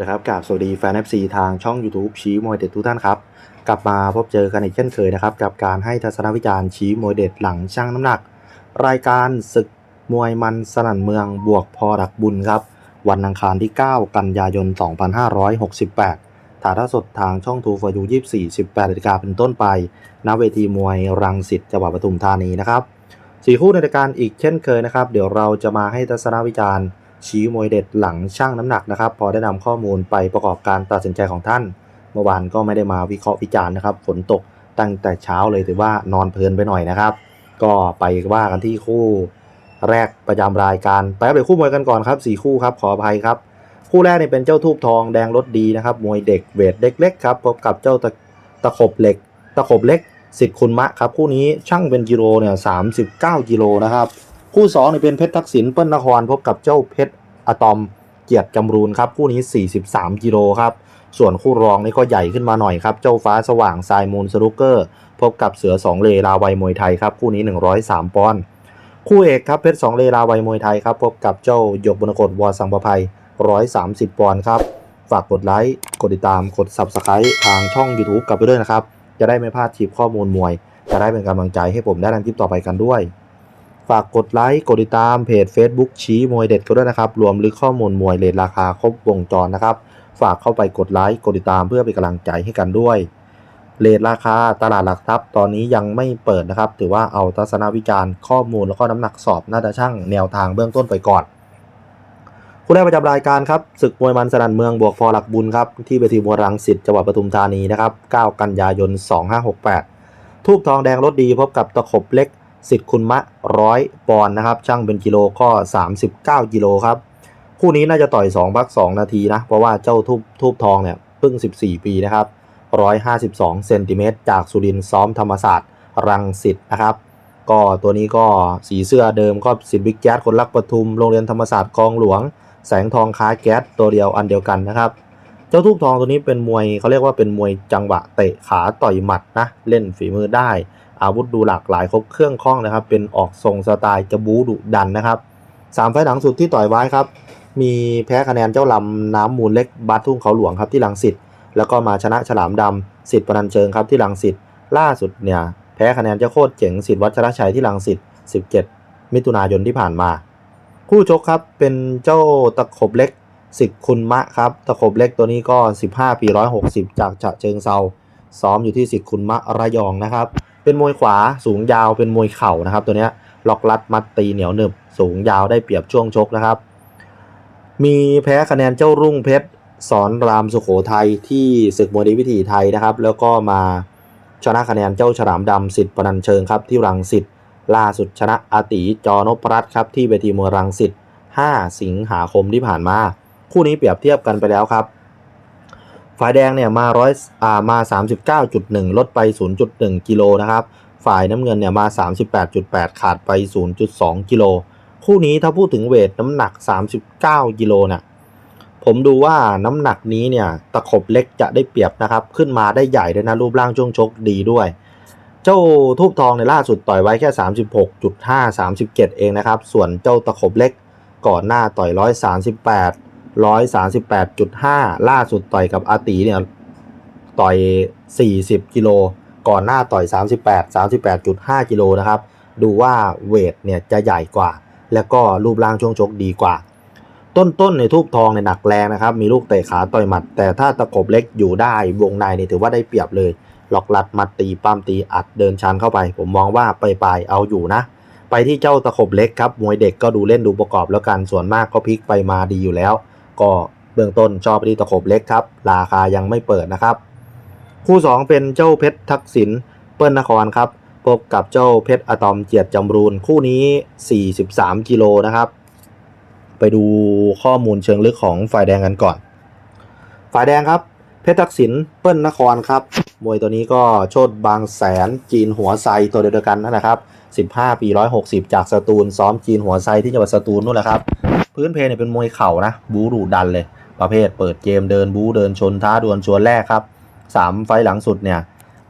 นะครับกับสวัสดีแฟน FC ทางช่อง YouTube ชี้มวยเด็ดทุกท่านครับ กลับมาพบเจอกันอีกเช่นเคยนะครับ กับการให้ทัศนวิจารณ์ชี้มวยเด็ดหลังช่างน้ำหนัก รายการศึกมวยมันสนั่นเมืองบวกพอดักบุญครับ วันอังคารที่ 9 กันยายน 2568 ถ่ายทอดสดทางช่องทูฟอยู24 18นาฬิกาเป็นต้นไป ณเวทีมวยรังสิตจังหวัดปทุมธานีนะครับสี่คู่ในรายการอีกเช่นเคยนะครับ เดี๋ยวเราจะมาให้ทัศนวิจารณ์ ชี้มวยเด็ดหลังช่างน้ำหนักนะครับ พอได้นำข้อมูลไปประกอบการตัดสินใจของท่าน เมื่อวานก็ไม่ได้มาวิเคราะห์วิจารณ์นะครับ ฝนตกตั้งแต่เช้าเลยถือว่านอนเพลินไปหน่อยนะครับ ก็ไปว่ากันที่คู่แรกประจำรายการไปอัปคู่มวยกันก่อนครับสี่คู่ครับขออภัยครับ คู่แรกนี่เป็นเจ้าทูบทองแดงรถดีนะครับ มวยเด็กเวทเด็กเล็กครับพบกับเจ้าตะตะขบเหล็ก ตะขบเล็กสิทธิ์คุณมะครับคู่นี้ช่างเป็นกิโลเนี่ยสามสิบเก้ากิโลนะครับ คู่สองนี่เป็นเพชรทักษิณเปิ้ลนครพบกับเจ้าเพชร อะตอมเกียรติจำรูนครับคู่นี้ 43 กิโลครับ ส่วนคู่รองนี่ก็ใหญ่ขึ้นมาหน่อยครับ เจ้าฟ้าสว่างทรายมูลสนุกเกอร์ พบกับเสือ 2 เลลาวัยมวยไทยครับ คู่นี้ 103 ปอนด์คู่เอกครับเพชร 2 เลลาวัยมวยไทยครับ พบกับเจ้าหยกบรรกตวอสังประภัย 130 ปอนด์ครับ ฝากกดไลค์ กดติดตาม กด Subscribe ทางช่อง YouTube กับไปด้วยนะครับ จะได้ไม่พลาดคลิปข้อมูลมวย จะได้เป็นกำลังใจให้ผมได้ทำคลิปต่อไปกันด้วย ฝากกดไลค์กดติดตามเพจ Facebook ชี้มวยเด็ดก็ด้วยนะครับ รวมลึกข้อมูลมวยเลทราคาครบวงจรนะครับ ฝากเข้าไปกดไลค์กดติดตามเพื่อเป็นกำลังใจให้กันด้วยเลทราคาตลาดหลักทรัพย์ตอนนี้ยังไม่เปิดนะครับ ถือว่าเอาทัศนวิจารณ์ข้อมูลแล้วก็น้ำหนักสอบน่าจะช่างแนวทางเบื้องต้นไปก่อนคู่แรกประจำรายการครับศึกมวยมันสนันเมืองบวกพอหลักบุญครับที่เวทีมวยรังสิตจังหวัดปทุมธานีนะครับ 9 กันยายน 2568 ทูบทองแดงรถดีพบกับตะขบเล็ก สิทธิ์คุณมะร้อยปอนด์นะครับช่างเป็นกิโลก็ 39กิโลครับคู่นี้น่าจะต่อย2พัก2นาทีนะ เพราะว่าเจ้าทูบทูบทองเนี่ยเพิ่ง 14 ปีนะครับ152เซนติเมตรจากสุรินทร์ซ้อมธรรมศาสตร์รังสิตนะครับ ก็ตัวนี้ก็สีเสื้อเดิมก็สิทธิ์บิ๊กแจ๊ดคนรักปทุมโรงเรียนธรรมศาสตร์กองหลวง แสงทองค้าแก๊สตัวเดียวอันเดียวกันนะครับ เจ้าทูบทองตัวนี้เป็นมวยเขาเรียกว่าเป็นมวยจังหวะเตะขาต่อยหมัดนะเล่นฝีมือได้ อาวุธดูหลากหลายครบเครื่องคล่องนะครับ เป็นออกทรงสไตล์จะบูดุดันนะครับสามไฟหลังสุดที่ต่อยไว้ครับ มีแพ้คะแนนเจ้าลำน้ำมูลเล็กบาสทุ่งเขาหลวงครับที่ลังสิตแล้วก็มาชนะฉลามดำสิทธิ์ปนันเชิงครับที่ลังสิตล่าสุดเนี่ยแพ้คะแนนเจ้าโคตรเจ๋งสิทธิ์วัชรชัยที่ลังสิต17 มิถุนายนที่ผ่านมา คู่ชกครับเป็นเจ้าตะขบเล็กสิทธิ์คุณมะครับตะขบเล็กตัวนี้ก็ 15 ปี 160 จากฉะเชิงเซาซ้อมอยู่ที่สิทธิ์คุณมะระยองนะครับ เป็นมวยขวาสูงยาวเป็นมวยเข่านะครับ ตัวเนี้ยล็อกลัดมัดตีเหนียวหนึบสูงยาวได้เปรียบช่วงชกนะครับ มีแพ้คะแนนเจ้ารุ่งเพชรสอนรามสุโขทัยที่ศึกมวยดีวิถีไทยนะครับ แล้วก็มาชนะคะแนนเจ้าฉลามดำสิทธิ์ปนันเชิงครับที่รังสิตล่าสุดชนะอาติจอนพรัตน์ครับที่เวทีมวยรังสิต5 สิงหาคมที่ผ่านมา คู่นี้เปรียบเทียบกันไปแล้วครับ ฝ่ายแดงเนี่ยมาร้อยอ่ามา39.1 ลดไป 0.1 กิโลนะครับ ฝ่ายน้ำเงินเนี่ยมา 38.8 ขาดไป 0.2 กิโล คู่นี้ถ้าพูดถึงเวทน้ำหนัก 39 กิโลเนี่ยผมดูว่าน้ำหนักนี้เนี่ยตะขบเล็กจะได้เปรียบนะครับ ขึ้นมาได้ใหญ่ด้วยนะรูปร่างช่วงชกดีด้วย เจ้าทูบทองในล่าสุดต่อยไว้แค่ 36.5 37 เองนะครับ ส่วนเจ้าตะขบเล็กก่อนหน้าต่อย 138 138.5ล่าสุดต่อยกับอาตีเนี่ยต่อย40กิโลก่อนหน้าต่อย38 38.5กิโลนะครับ ดูว่าเวทเนี่ยจะใหญ่กว่า แล้วก็รูปร่างช่วงชกดีกว่า ต้นๆในทูบทองในหนักแรงนะครับ มีลูกเตะขาต่อยหมัด แต่ถ้าตะขบเล็กอยู่ได้วงในเนี่ยถือว่าได้เปรียบเลยล็อกลัดมัดตีปั้มตีอัดเดินชันเข้าไป ผมมองว่าไปลายเอาอยู่นะไปที่เจ้าตะขบเล็กครับมวยเด็กก็ดูเล่นดูประกอบแล้วกันส่วนมากก็พลิกไปมาดีอยู่แล้ว ก็เบื้องต้นชอบไปที่ตะขบเล็กครับ ราคายังไม่เปิดนะครับ คู่ 2 เป็นเจ้าเพชรทักษิณเปิ้ลนครครับพบกับเจ้าเพชรอะตอมเจียดจำรูนคู่นี้ 43 กิโลนะครับ ไปดูข้อมูลเชิงลึกของฝ่ายแดงกันก่อน ฝ่ายแดงครับ ชรทักษิณเปิ้ลนครครับ มวยตัวนี้ก็โชดบางแสนจีนหัวไซตัวเดียวกันนั่นแหละครับ15 ปี 160 จากสตูล ซ้อมจีนหัวไซที่จังหวัดสตูลนู่นแหละครับ พื้นเพเนี่ยเป็นมวยเข่านะ บูดูดันเลย ประเภทเปิดเกมเดินบูเดินชนท้าดวลชวนแรกครับ 3 ไฟหลังสุดเนี่ย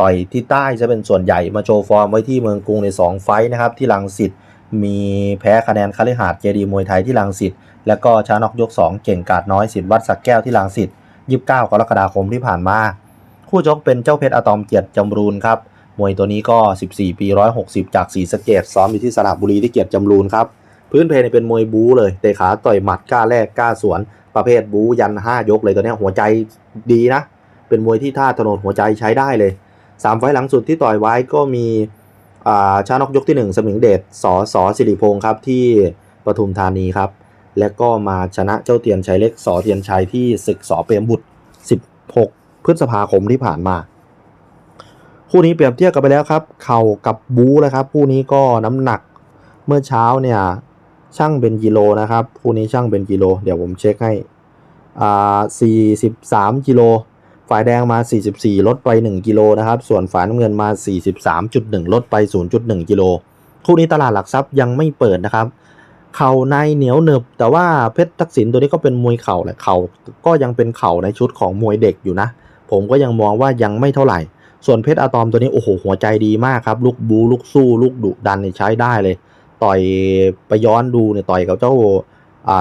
ต่อยที่ใต้จะเป็นส่วนใหญ่มาโชว์ฟอร์มไว้ที่เมืองกรุงใน 2 ไฟนะครับ ที่ลังสิตมีแพ้คะแนนคาลิหาดเจดีมวยไทยที่ลังสิตแล้วก็ชานอกยก 2 เก่งกาดน้อยสิทธิ์วัดสักแก้วที่ลังสิต 29 กรกฎาคมที่ผ่านมา คู่ชกเป็นเจ้าเพชรอะตอมเกียรติจำรูนครับ มวยตัวนี้ก็ 14 ปี 160 จากศรีสเกดซ้อมอยู่ที่สระบุรีที่เกียรติจำรูนครับ พื้นเพเนี่ยเป็นมวยบู๊เลยเตะขาต่อยหมัดกล้าแลกกล้าสวนประเภทบู๊ยัน 5 ยกเลยตัวนี้หัวใจดีนะ เป็นมวยที่ท่าถนนหัวใจใช้ได้เลยสามไฟหลังสุดที่ต่อยไว้ก็มีอ่าชานกยกที่ 1 สมิงเดชสอสอสิริพงศ์ครับที่ปทุมธานีครับ และก็มาชนะเจ้าเตียนชัยเล็กสอเทียนชัยที่ศึกสอเปรมบุตร 16 พฤษภาคมที่ผ่านมา คู่นี้เปรียบเทียบกันไปแล้วครับ เข่ากับบูนะครับ คู่นี้ก็น้ำหนักเมื่อเช้าเนี่ยช่างเป็นกิโลนะครับ คู่นี้ช่างเป็นกิโล เดี๋ยวผมเช็คให้อ่า43กิโลฝ่ายแดงมา 44 ลดไป 1 กิโลนะครับ ส่วนฝ่ายน้ำเงินมา 43.1 ลดไป 0.1 กิโล คู่นี้ตลาดหลักทรัพย์ยังไม่เปิดนะครับ เข่าในเหนียวหนึบ แต่ว่าเพชรทักษิณตัวนี้ก็เป็นมวยเข่าแหละเข่าก็ยังเป็นเข่าในชุดของมวยเด็กอยู่นะ ผมก็ยังมองว่ายังไม่เท่าไหร่ ส่วนเพชรอะตอมตัวนี้โอ้โหหัวใจดีมากครับลูกบูลูกสู้ลูกดุดันนี่ใช้ได้เลย ต่อยไปย้อนดูเนี่ยต่อยกับเจ้า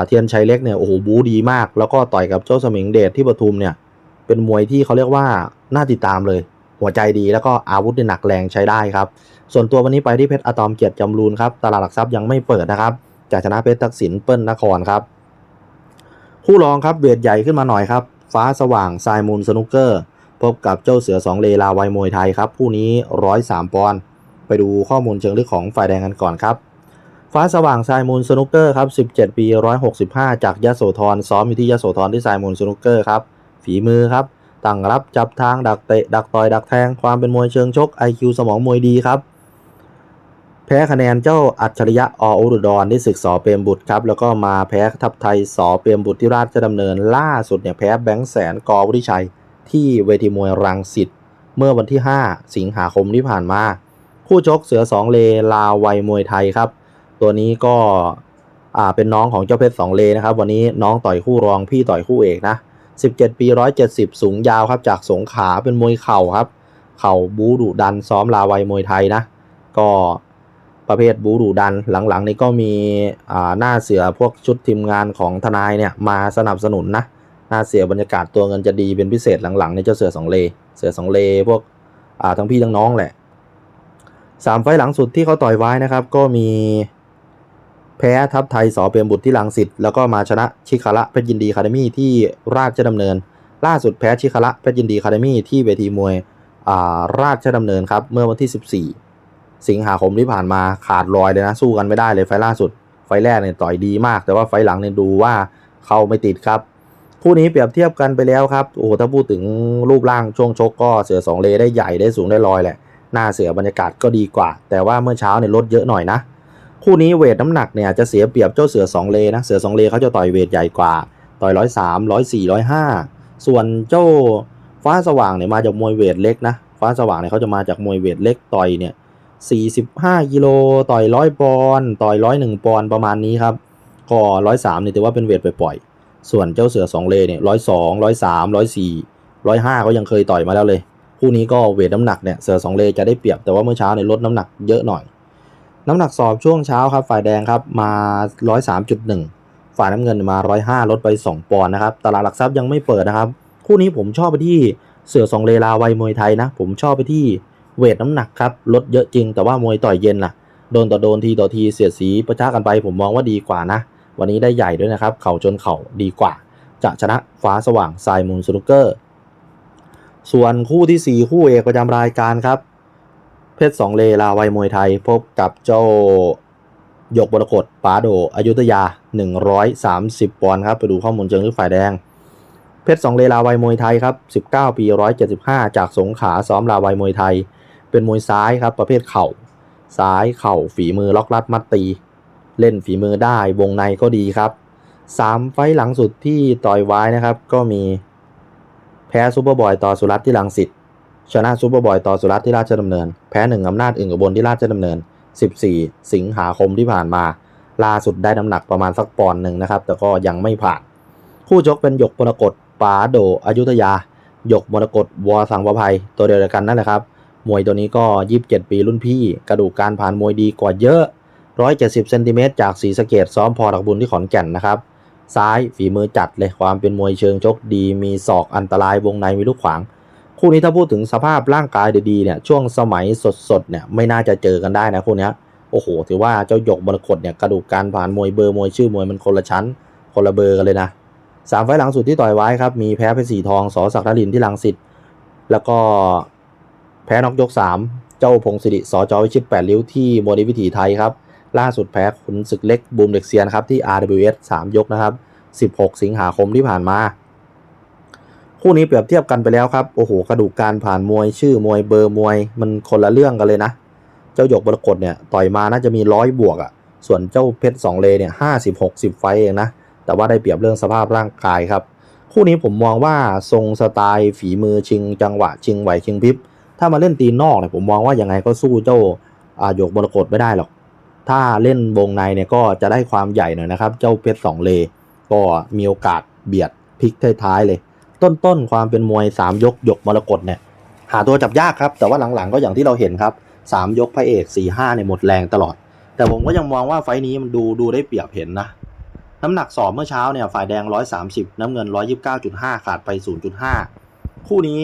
เทียนชัยเล็กเนี่ยโอ้โหบูดีมาก แล้วก็ต่อยกับเจ้าสมิงเดชที่ปทุมเนี่ยเป็นมวยที่เขาเรียกว่าน่าติดตามเลย หัวใจดีแล้วก็อาวุธเนี่ยหนักแรงใช้ได้ครับ ส่วนตัววันนี้ไปที่เพชรอะตอมเกียรติจำรูนครับตลาดหลักทรัพย์ยังไม่เปิดนะครับ จะชนะเพชรทักษิณเปิ้ลนครครับ คู่รองครับเวทใหญ่ขึ้นมาหน่อยครับ ฟ้าสว่างทรายมูลสนุกเกอร์ พบกับเจ้าเสือสองเลลาวัยมวยไทยครับคู่นี้103ปอนด์ไปดูข้อมูลเชิงลึกของฝ่ายแดงกันก่อนครับ ฟ้าสว่างทรายมูลสนุกเกอร์ครับ17 ปี 165 จากยะโสธรซ้อมอยู่ที่ยะโสธรที่ทรายมูลสนุกเกอร์ครับฝีมือครับตั้งรับจับทางดักเตะดักต่อยดักแทงความเป็นมวยเชิงชก IQ สมองมวยดีครับ แพ้คะแนนเจ้าอัจฉริยะออุดรที่ศึกสอเปรมบุตรครับแล้วก็มาแพ้ทัพไทยสอเปรมบุตรที่ราชดำเนินล่าสุดเนี่ยแพ้แบงค์แสนกอวุฒิชัย ที่เวทีมวยรังสิตเมื่อวันที่ 5 สิงหาคมที่ผ่านมา คู่ชกเสือสองเลลาวัยมวยไทยครับ ตัวนี้ก็อ่าเป็นน้องของเจ้าเพชรสองเลนะครับ วันนี้น้องต่อยคู่รองพี่ต่อยคู่เอกนะ 17 ปี 170 สูงยาวครับจากสงขาเป็นมวยเข่าครับ เข่าบูดุดันซ้อมลาวัยมวยไทยนะ ก็ ประเภทบูดุดันหลังๆ นี้ก็มีหน้าเสือพวกชุดทีมงานของทนายเนี่ยมาสนับสนุนนะหน้าเสือบรรยากาศตัวเงินจะดีเป็นพิเศษหลังๆในเจ้าเสือสองเล เสือสองเลพวกทั้งพี่ทั้งน้องแหละสามไฟล์หลังสุดที่เขาต่อยไว้นะครับ ก็มีแพ้ทัพไทยสอเปรมบุตรที่ลังสิตแล้วก็มาชนะชิคาระเพชรยินดีคาเดมี่ที่ราชดำเนิน ล่าสุดแพ้ชิคาระเพชรยินดีคาเดมี่ที่เวทีมวยาราชดำเนินครับเมื่อวันที่ 14 สิงหาคมที่ผ่านมาขาดลอยเลยนะ สู้กันไม่ได้เลยไฟล่าสุด ไฟแรกเนี่ยต่อยดีมาก แต่ว่าไฟหลังเนี่ยดูว่าเข้าไม่ติดครับคู่นี้เปรียบเทียบกันไปแล้วครับโอ้โหถ้าพูดถึงรูปร่างช่วงชกก็เสือสองเลได้ใหญ่ได้สูงได้ลอยแหละหน้าเสือบรรยากาศก็ดีกว่า แต่ว่าเมื่อเช้าเนี่ยลดเยอะหน่อยนะ คู่นี้เวทน้ำหนักเนี่ยจะเสียเปรียบเจ้าเสือสองเลนะเสือสองเลเขาจะต่อยเวทใหญ่กว่า ต่อยร้อยสามร้อยสี่ร้อยห้าส่วนเจ้าฟ้าสว่างเนี่ยมาจากมวยเวทเล็กนะฟ้าสว่างเนี่ยเขาจะมาจากมวยเวทเล็กต่อยเนี่ย 45กิโลต่อยร้อยปอนด์ต่อยร้อยหนึ่งปอนด์ประมาณนี้ครับก็ร้อยสามนี่ถือว่าเป็นเวทไปปล่อย ส่วนเจ้าเสือสองเลเนี่ยร้อยสองร้อยสามร้อยสี่ร้อยห้าก็ยังเคยต่อยมาแล้วเลยคู่นี้ก็เวทน้ำหนักเนี่ยเสือสองเลจะได้เปรียบแต่ว่าเมื่อเช้าเนี่ยลดน้ำหนักเยอะหน่อย น้ำหนักสอบช่วงเช้าครับฝ่ายแดงครับมา103.1ฝ่ายน้ำเงินมา105ลดไป2ปอนด์นะครับตลาดหลักทรัพย์ยังไม่เปิดนะครับ คู่นี้ผมชอบไปที่เสือสองเลลาวัยมวยไทยนะ ผมชอบไปที่ เวทน้ำหนักครับลดเยอะจริง แต่ว่ามวยต่อยเย็นล่ะ โดนต่อโดนทีต่อทีเสียดสีประชากันไปผมมองว่าดีกว่านะ วันนี้ได้ใหญ่ด้วยนะครับ เข่าจนเข่าดีกว่า จะชนะฟ้าสว่างทรายมูลสนุกเกอร์ ส่วนคู่ที่ 4 คู่เอกประจำรายการครับ เพชรสองเลลาวัยมวยไทยพบกับเจ้าหยกบรกฏปาโดอยุธยา 130ปอนด์ครับ ไปดูข้อมูลเชิงลึกฝ่ายแดง เพชรสองเลลาวัยมวยไทยครับ 19 ปี 175 จากสงขาซ้อมลาวัยมวยไทย เป็นมวยซ้ายครับ ประเภทเข่า ซ้ายเข่าฝีมือล็อกลัดมัดตี เล่นฝีมือได้วงในก็ดีครับสามไฟหลังสุดที่ต่อยไว้นะครับ ก็มีแพ้ซูเปอร์บอยต่อสุรัตน์ที่ลังสิตชนะซูเปอร์บอยต่อสุรัตน์ที่ราชดำเนิน แพ้หนึ่งอำนาจอึ่งอุบลที่ราชดำเนิน 14 สิงหาคมที่ผ่านมาล่าสุดได้น้ำหนักประมาณสักปอนด์หนึ่งนะครับ แต่ก็ยังไม่ผ่าน คู่ชกเป็นหยกมรกตปาโดอายุธยาหยกมรกตวอสังประภัยตัวเดียวกันนั่นแหละครับ มวยตัวนี้ก็ 27 ปีรุ่นพี่ กระดูกการผ่านมวยดีกว่าเยอะ 170เซนติเมตรจากศรีสะเกดซ้อมพอดักบุญที่ขอนแก่นนะครับ ซ้ายฝีมือจัดเลยความเป็นมวยเชิงชกดี มีศอกอันตรายวงในมีลูกขวาง คู่นี้ถ้าพูดถึงสภาพร่างกายดีๆเนี่ยช่วงสมัยสดๆเนี่ยไม่น่าจะเจอกันได้นะคู่นี้โอ้โห ถือว่าเจ้าหยกมรกตเนี่ยกระดูกการผ่านมวยเบอร์มวยชื่อมวยมันคนละชั้น คนละเบอร์กันเลยนะสามไฟหลังสุดที่ต่อยไว้ครับมีแพ้เพชรสีทองสอศักดิ์รินที่ลังสิตแล้วก็ แพ้น็อกยกสามเจ้าพงศิริสจวิชิตแปดริ้วที่มวยในวิถีไทยครับ ล่าสุดแพ้ขุนศึกเล็กบูมเด็กเซียนครับที่ RWS 3 ยกนะครับ 16 สิงหาคมที่ผ่านมา คู่นี้เปรียบเทียบกันไปแล้วครับ โอ้โห กระดูกการผ่านมวยชื่อมวยเบอร์มวย มันคนละเรื่องกันเลยนะ เจ้าหยกบรกฏเนี่ยต่อยมาน่าจะมีร้อยบวกอะ่ะ ส่วนเจ้าเพชรสองเลเนี่ยห้าสิบหกสิบไฟเองนะ แต่ว่าได้เปรียบเรื่องสภาพร่างกายครับ คู่นี้ผมมองว่าทรงสไตล์ฝีมือชิงจังหวะชิงไหวชิงพริบ ถ้ามาเล่นตีนนอกเนี่ยผมมองว่ายังไงก็สู้เจ้าอาหยกบรกฏไม่ได้หรอก ถ้าเล่นวงในเนี่ยก็จะได้ความใหญ่หน่อยนะครับ เจ้าเพชรสองเล ก็มีโอกาสเบียดพลิกท้ายๆเลย ต้นๆความเป็นมวย 3 ยกหยกมรกตเนี่ยหาตัวจับยากครับ แต่ว่าหลังๆก็อย่างที่เราเห็นครับ 3 ยกพระเอก4 5เนี่ยหมดแรงตลอด แต่ผมก็ยังมองว่าไฟนี้มันดูดูได้เปรียบเห็นนะ น้ำหนักสอบเมื่อเช้าเนี่ยฝ่ายแดง 130 น้ำเงิน 129.5 ขาดไป 0.5 คู่นี้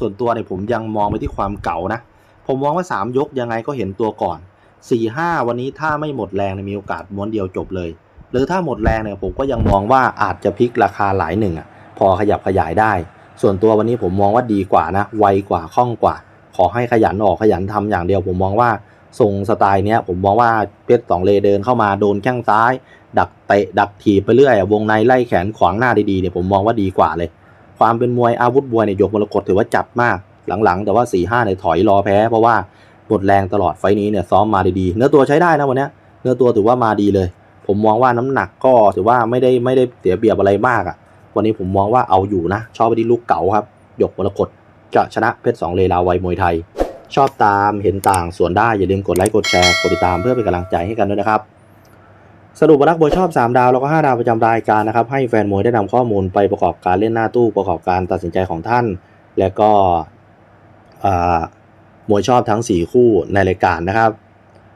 ส่วนตัวเนี่ยผมยังมองไปที่ความเก่านะ ผมมองว่า 3 ยกยังไงก็เห็นตัวก่อน 4 5 วันนี้ถ้าไม่หมดแรงเนี่ยมีโอกาสม้วนเดียวจบเลย หรือถ้าหมดแรงเนี่ยผมก็ยังมองว่าอาจจะพลิกราคาหลายหนึ่งอะพอขยับขยายได้ ส่วนตัววันนี้ผมมองว่าดีกว่านะ ไวกว่าคล่องกว่า ขอให้ขยันออกขยันทำอย่างเดียว ผมมองว่าทรงสไตล์เนี้ยผมมองว่าเพชรสองเลเดินเข้ามาโดนแข้งซ้าย ดักเตะดักถีบไปเรื่อยวงในไล่แขนขวางหน้าดีๆเนี่ยผมมองว่าดีกว่าเลย ความเป็นมวยอาวุธมวยเนี่ยยกมรกตถือว่าจัดมากหลังๆ แต่ว่า4ี่ห้าเนี่ยถอยรอแพ้เพราะว่าหมดแรงตลอดไฟนี้เนี่ยซ้อมมาดีๆ เนื้อตัวใช้ได้นะวันนี้เนื้อตัวถือว่ามาดีเลย ผมมองว่าน้ำหนักก็ถือว่าไม่ได้ไม่ได้เสียเปรียบอะไรมากอะ่ะ วันนี้ผมมองว่าเอาอยู่นะ ชอบไปที่ลูกเก๋าครับหยกมรกตจะชนะเพชรสองเลลาวัยมวยไทย ชอบตามเห็นต่างส่วนได้อย่าลืมกดไลค์กดแชร์กดติดตามเพื่อเป็นกำลังใจให้กันด้วยนะครับ สรุปว่านักมวยชอบ 3 ดาวแล้วก็ 5 ดาวประจำรายการนะครับ ให้แฟนมวยได้นำข้อมูลไปประกอบการเล่นหน้าตู้ประกอบการตัดสินใจของท่าน และก็มวยชอบทั้ง 4 คู่ในรายการนะครับ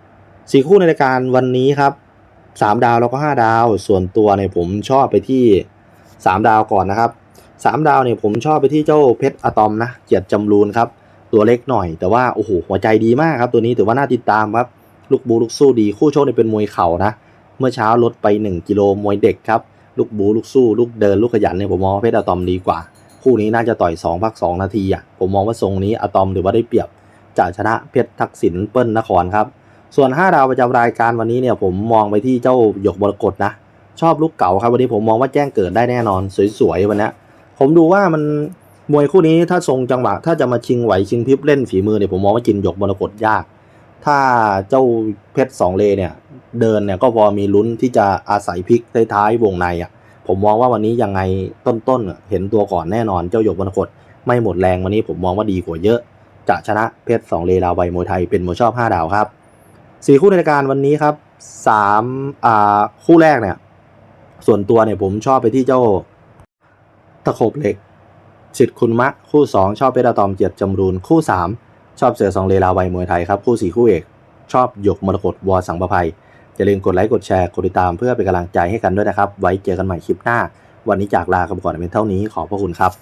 4คู่ในรายการวันนี้ครับ 3 ดาวแล้วก็ 5 ดาว ส่วนตัวเนี่ยผมชอบไปที่ 3 ดาวก่อนนะครับ 3 ดาวเนี่ยผมชอบไปที่เจ้าเพชรอะตอมนะเกียรติจำรูนครับตัวเล็กหน่อยแต่ว่าโอ้โหหัวใจดีมากครับตัวนี้ถือว่าน่าติดตามครับลูกบูลูกสู้ดีคู่โชคเนี่ยเป็นมวยเข่านะ เมื่อเช้าลดไป 1 กิโลมวยเด็กครับ ลูกบูลูกสู้ ลูกเดิน ลูกขยันเนี่ยผมมองว่าเพชรอะตอมดีกว่า คู่นี้น่าจะต่อย2พัก2นาทีอะผมมองว่าทรงนี้อะตอมถือว่าได้เปรียบจะชนะเพชรทักษิณเปิ้ลนครครับ ส่วน 5 ดาวประจำรายการวันนี้เนี่ยผมมองไปที่เจ้าหยกบรกฏนะ ชอบลูกเก่าครับวันนี้ผมมองว่าแจ้งเกิดได้แน่นอน สวยๆวันนี้ผมดูว่ามันมวยคู่นี้ถ้าทรงจังหวะถ้าจะมาชิงไหวชิงพริบเล่นฝีมือเนี่ยผมมองว่าจินหยกบรกฏยาก ถ้าเจ้าเพชรสองเลเนี่ย เดินเนี่ยก็พอมีลุ้นที่จะอาศัยพลิกท้ายๆวงในอะผมมองว่าวันนี้ยังไงต้นๆอะเห็นตัวก่อนแน่นอนเจ้าหยกบรกฏไม่หมดแรงวันนี้ผมมองว่าดีกว่าเยอะ จะชนะเพชรสองเลลาวัยมวยไทยเป็นมวยชอบ 5 ดาวครับสี่คู่ในรายการวันนี้ครับสามอ่าคู่แรกเนี่ย ส่วนตัวเนี่ยผมชอบไปที่เจ้าตะขบเหล็กสิทธิ์คุณมะ คู่ 2 ชอบเพชรอะตอมเกียรติจำรูนคู่ 3 ชอบเสือสองเลลาวัยมวยไทยครับ คู่ 4 คู่เอก ชอบหยกมรกตวอสังประภัย อย่าลืมกดไลค์กดแชร์กดติดตามเพื่อเป็นกำลังใจให้กันด้วยนะครับ ไว้เจอกันใหม่คลิปหน้า วันนี้จากลากันไปก่อนเป็นเท่านี้ขอบพระคุณครับ